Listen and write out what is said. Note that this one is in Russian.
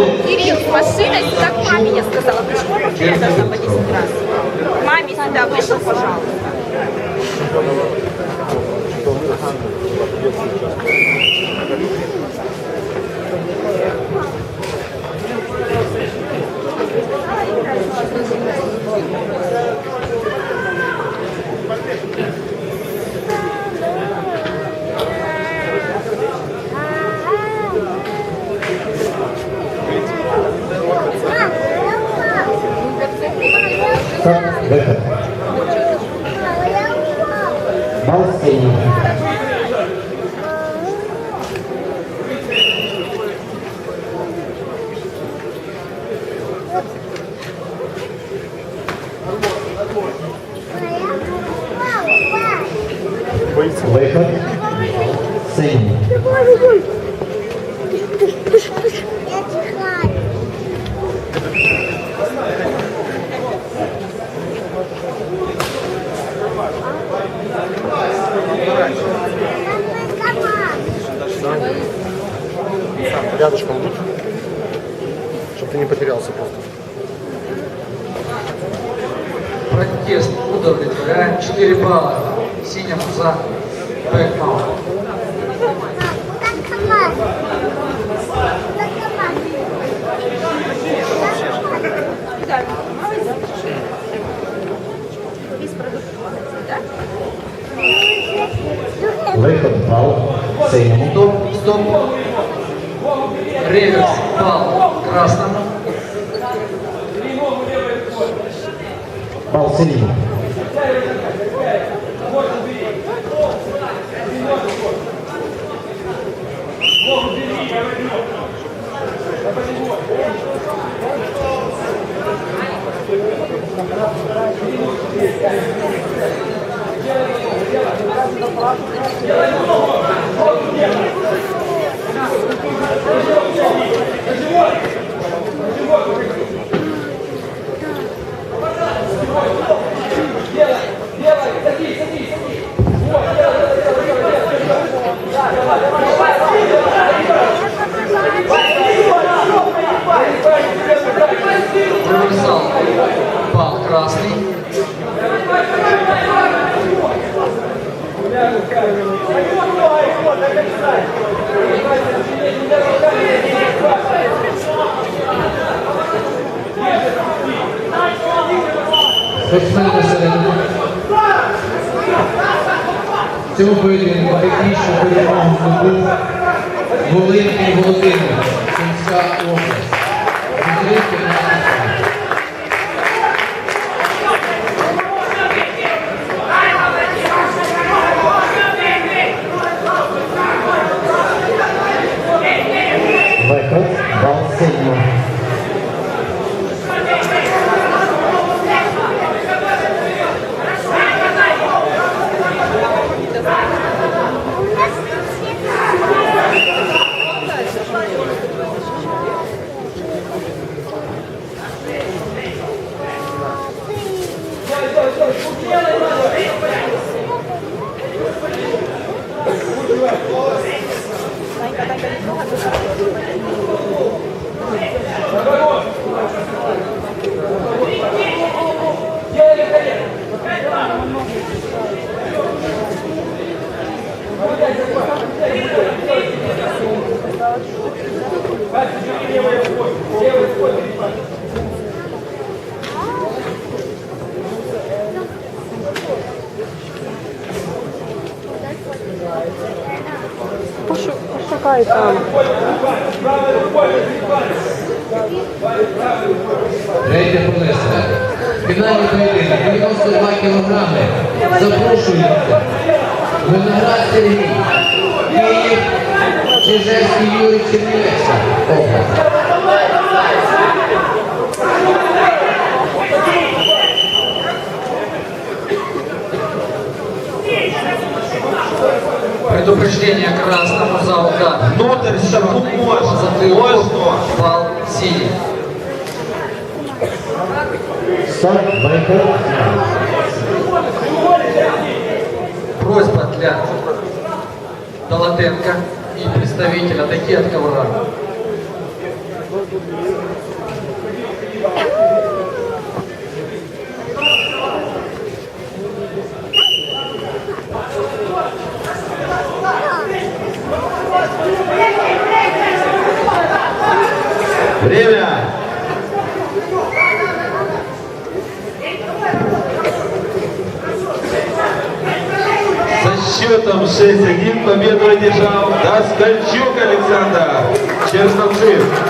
Кирилл с машиной сюда к маме, я сказала, почему я должна по 10 раз? К маме сюда вышел, пожалуйста. Стоп, выход. Бал синий. Выход. Синий. Рядышком будь, чтобы ты не потерялся просто. Протест удовлетворяем. 4 балла. Синяя за бэкмаунт. Выход. Бал синему. Стоп, стоп. Реверс, бал красному. Бал синему. Реверсал, бал красный. Спортсмени на середину. В цьому поєдинку технічну перемогу здобув Волинський Володимир, Сумська область. Пошукай там. Третє понесе. Фінальний поєдинок 92 кілограми. Запрошується. Виноград Сергій. Київ. Чижевський Юрій Чернівецька. Область. Предупреждение красному за удар. Внутрь штрафу можно. Затылку, Можно. бал синий. Стоп. Выход. Просьба для Долотенко и представителя такие от ковра. Время! Счетом 6-1 победу одержал Доскальчук Александр. Черновцев.